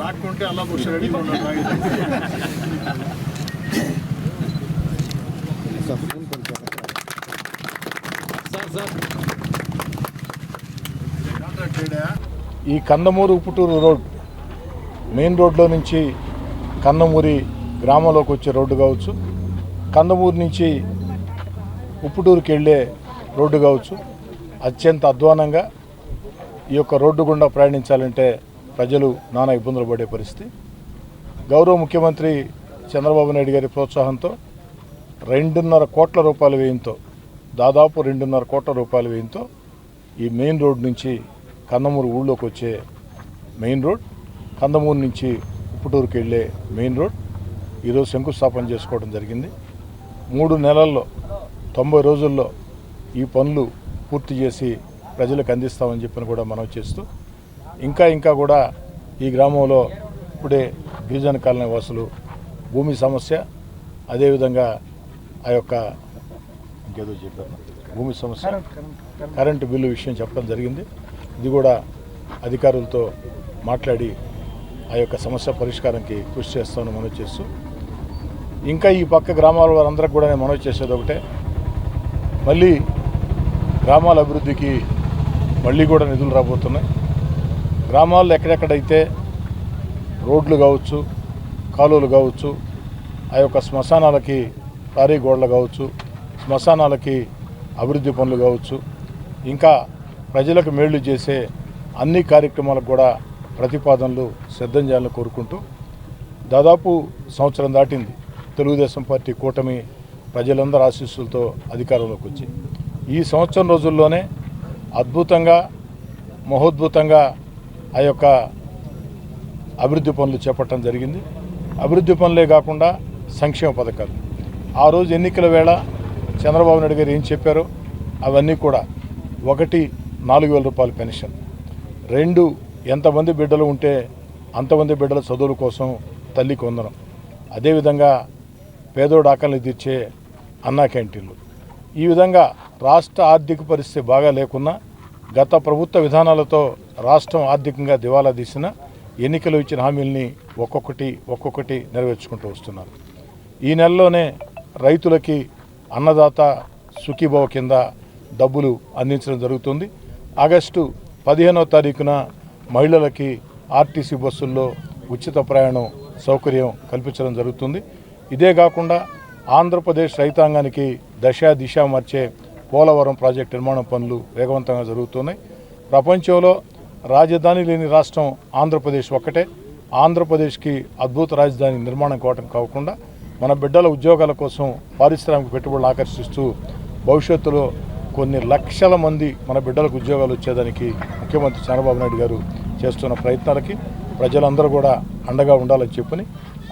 లాక్కుంటే అలా బుష్ రెడీగా ఈ కందమూరు ఉప్పుటూరు రోడ్. మెయిన్ రోడ్లో నుంచి కన్నమూరి గ్రామంలోకి వచ్చే రోడ్డు కావచ్చు కందమూరు నుంచి ఉప్పుటూరుకి వెళ్ళే రోడ్డు కావచ్చు. అత్యంత అధ్వానంగా ఈ యొక్క రోడ్డు గుండా ప్రయాణించాలంటే ప్రజలు నానా ఇబ్బందులు పడే పరిస్థితి. గౌరవ ముఖ్యమంత్రి చంద్రబాబు నాయుడు గారి ప్రోత్సాహంతో రెండున్నర కోట్ల రూపాయల వ్యయంతో దాదాపు రెండున్నర కోట్ల రూపాయల వ్యయంతో ఈ మెయిన్ రోడ్ నుంచి కన్నమూరు ఊళ్ళోకి వచ్చే మెయిన్ రోడ్ కందమూరు నుంచి ఉప్పుటూరుకి వెళ్ళే మెయిన్ రోడ్. ఈరోజు శంకుస్థాపన చేసుకోవడం జరిగింది. మూడు నెలల్లో తొంభై రోజుల్లో ఈ పనులు పూర్తి చేసి ప్రజలకు అందిస్తామని చెప్పిన కూడా మనం చేస్తూ ఇంకా ఇంకా కూడా ఈ గ్రామంలో ఇప్పుడే గిరిజన కాలనీ వాసులు భూమి సమస్య అదేవిధంగా ఆ యొక్క ఇంకేదో చెప్పాను భూమి సమస్య కరెంటు బిల్లు విషయం చెప్పడం జరిగింది. ఇది కూడా అధికారులతో మాట్లాడి ఆ యొక్క సమస్య పరిష్కారానికి కృషి చేస్తామని మనవి చేస్తూ ఇంకా ఈ పక్క గ్రామాల వారందరికి కూడా నేను మనవి చేసేది ఒకటే. మళ్ళీ గ్రామాల అభివృద్ధికి మళ్ళీ కూడా నిధులు రాబోతున్నాయి. గ్రామాల్లో ఎక్కడెక్కడైతే రోడ్లు కావచ్చు కాలువలు కావచ్చు ఆ యొక్క శ్మశానాలకి భారీ గోడలు కావచ్చు శ్మశానాలకి అభివృద్ధి పనులు కావచ్చు ఇంకా ప్రజలకు మేళ్ళు చేసే అన్ని కార్యక్రమాలకు కూడా ప్రతిపాదనలు సిద్ధం చేయాలని కోరుకుంటూ దాదాపు సంవత్సరం దాటింది. తెలుగుదేశం పార్టీ కూటమి ప్రజలందరూ ఆశీస్సులతో అధికారంలోకి వచ్చి. ఈ సంవత్సరం రోజుల్లోనే అద్భుతంగా మహోద్భుతంగా ఆ యొక్క అభివృద్ధి పనులు చేపట్టడం జరిగింది. అభివృద్ధి పనులే కాకుండా సంక్షేమ పథకాలు. ఆ రోజు ఎన్నికల వేళ చంద్రబాబు నాయుడు గారు ఏం చెప్పారో అవన్నీ కూడా ఒకటి నాలుగు వేల రూపాయల పెన్షన్ రెండు ఎంతమంది బిడ్డలు ఉంటే అంతమంది బిడ్డల చదువుల కోసం తల్లి వందనం అదేవిధంగా పేదోడు ఆకలిని తీర్చే అన్నా క్యాంటీన్లు. ఈ విధంగా రాష్ట్ర ఆర్థిక పరిస్థితి బాగా లేకున్నా గత ప్రభుత్వ విధానాలతో రాష్ట్రం ఆర్థికంగా దివాలా తీసిన ఎన్నికలు ఇచ్చిన హామీల్ని ఒక్కొక్కటి ఒక్కొక్కటి నెరవేర్చుకుంటూ వస్తున్నారు. ఈ నెలలోనే రైతులకి అన్నదాత సుఖీభవ కింద డబ్బులు అందించడం జరుగుతుంది. ఆగస్టు పదిహేనవ తారీఖున మహిళలకి ఆర్టీసీ బస్సుల్లో ఉచిత ప్రయాణం సౌకర్యం కల్పించడం జరుగుతుంది. ఇదే కాకుండా ఆంధ్రప్రదేశ్ రైతాంగానికి దశ దిశ మార్చే పోలవరం ప్రాజెక్టు నిర్మాణం పనులు వేగవంతంగా జరుగుతున్నాయి. ప్రపంచంలో రాజధాని లేని రాష్ట్రం ఆంధ్రప్రదేశ్ ఒక్కటే. ఆంధ్రప్రదేశ్కి అద్భుత రాజధాని నిర్మాణం కావటం కాకుండా మన బిడ్డల ఉద్యోగాల కోసం పారిశ్రామిక పెట్టుబడులు ఆకర్షిస్తూ భవిష్యత్తులో కొన్ని లక్షల మంది మన బిడ్డలకు ఉద్యోగాలు వచ్చేదానికి ముఖ్యమంత్రి చంద్రబాబు నాయుడు గారు చేస్తున్న ప్రయత్నాలకి ప్రజలందరూ కూడా అండగా ఉండాలని చెప్పుని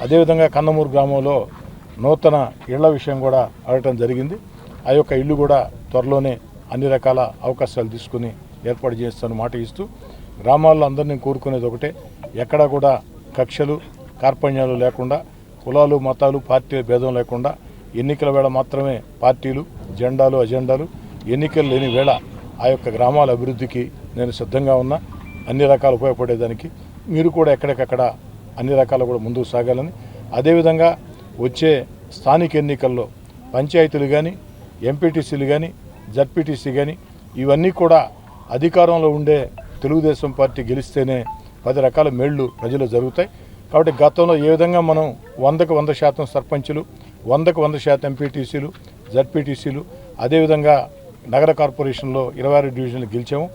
అదేవిధంగా కన్నమూరు గ్రామంలో నూతన ఇళ్ళ విషయం కూడా అడగటం జరిగింది. ఆ యొక్క ఇల్లు కూడా త్వరలోనే అన్ని రకాల అవకాశాలు తీసుకుని ఏర్పాటు చేస్తాను మాట ఇస్తూ గ్రామాల్లో అందరినీ కోరుకునేది ఒకటే ఎక్కడా కూడా కక్షలు కార్పణ్యాలు లేకుండా కులాలు మతాలు పార్టీల భేదం లేకుండా ఎన్నికల వేళ మాత్రమే పార్టీలు జెండాలు అజెండాలు ఎన్నికలు లేని వేళ ఆ యొక్క గ్రామాల అభివృద్ధికి నేను సిద్ధంగా ఉన్నా. అన్ని రకాలు ఉపయోగపడేదానికి మీరు కూడా ఎక్కడికక్కడ అన్ని రకాలు కూడా ముందుకు సాగాలని. అదేవిధంగా వచ్చే స్థానిక ఎన్నికల్లో పంచాయతీలు కానీ ఎంపీటీసీలు కానీ జడ్పీటీసీ కానీ ఇవన్నీ కూడా అధికారంలో ఉండే తెలుగుదేశం పార్టీ గెలిస్తేనే పది రకాల మేళ్ళు ప్రజలు జరుగుతాయి. కాబట్టి గతంలో ఏ విధంగా మనం వందకు వంద శాతం సర్పంచులు వందకు వంద శాతం ఎంపీటీసీలు జడ్పీటీసీలు అదేవిధంగా నగర కార్పొరేషన్లో ఇరవై ఆరు డివిజన్లు గెలిచాము.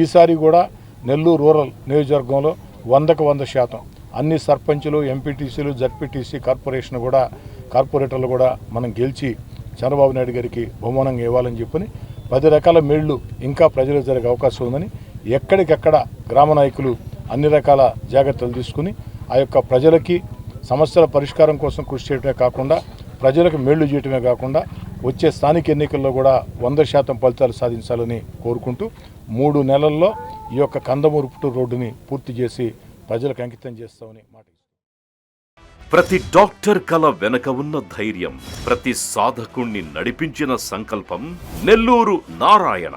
ఈసారి కూడా నెల్లూరు రూరల్ నియోజకవర్గంలో వందకు వంద శాతం. అన్ని సర్పంచులు ఎంపీటీసీలు జడ్పీటీసీ కార్పొరేషన్ కూడా కార్పొరేటర్లు కూడా మనం గెలిచి చంద్రబాబు నాయుడు గారికి బహుమానంగా ఇవ్వాలని చెప్పని పది రకాల మేళ్ళు ఇంకా ప్రజలకు జరిగే అవకాశం ఉందని ఎక్కడికెక్కడ గ్రామ నాయకులు అన్ని రకాల జాగ్రత్తలు తీసుకుని ఆ యొక్క ప్రజలకి సమస్యల పరిష్కారం కోసం కృషి చేయడమే కాకుండా ప్రజలకు మేళ్ళు చేయటమే కాకుండా వచ్చే స్థానిక ఎన్నికల్లో కూడా వంద శాతం ఫలితాలు సాధించాలని కోరుకుంటూ మూడు నెలల్లో ఈ యొక్క కందమూరు పుట్టూరు రోడ్డుని పూర్తి చేసి ప్రజలకు అంకితం చేస్తామని మాట ప్రతి డాక్టర్ కల వెనక ఉన్న ధైర్యం ప్రతి సాధకుణ్ణి నడిపించిన సంకల్పం Nellore Narayana.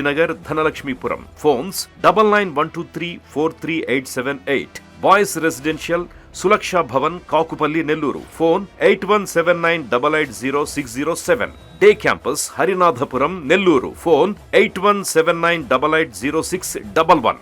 Nagar Dhanalakshmipuram. Phones double nine one two three four three eight seven eight. Boys residential Sulaksha Bhavan Kakupalli Nellore. Phone eight one seven nine double eight zero six zero seven. Day campus Harinathapuram Nellore. Phone eight one seven nine double eight zero six double one.